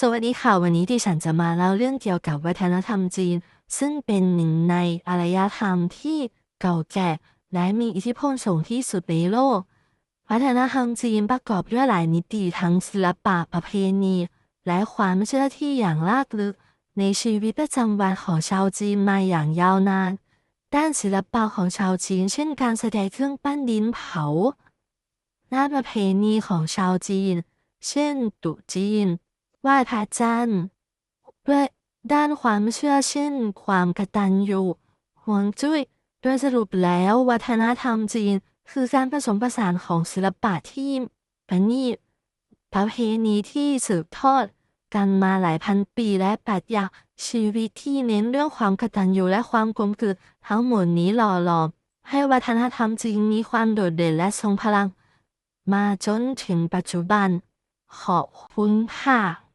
สวัสดีค่ะ วันนี้ดิฉันจะมาเล่าเรื่องเกี่ยวกับวัฒนธรรมจีน ซึ่งเป็นหนึ่งในอารยธรรมที่เก่าแก่ และมีอิทธิพลสูงที่สุดในโลก วัฒนธรรมจีนประกอบด้วยหลายมิติทั้งศิลปะประเพณี และความเชื่อที่อย่างลากลึก ในชีวิตประจำวันของชาวจีนมาอย่างยาวนาน ด้านศิลปะของชาวจีน เช่น การแสดงเครื่องปั้นดินเผาด้าประเพณีของชาวจีน เช่น ตุจีน ไหว้พระจันทร์ด้วยด้านความเชื่อเช่น ความกตัญญูฮวงจุ้ยโดยสรุปแล้ววัฒนธรรมจีน คือการผสมผสานของศิลปะที่ประณีตประเพณีที่สืบทอดกันมาหลายพันปีและปรัชญาชีวิตที่เน้นเรื่องความกตัญญูและความกลมกลืนทั้งหมดนี้หล่อหลอมให้วัฒนธรรมจีนมีความโดดเด่นและทรงพลัง มาจนถึงปัจจุบัน ขอบคุณค่ะ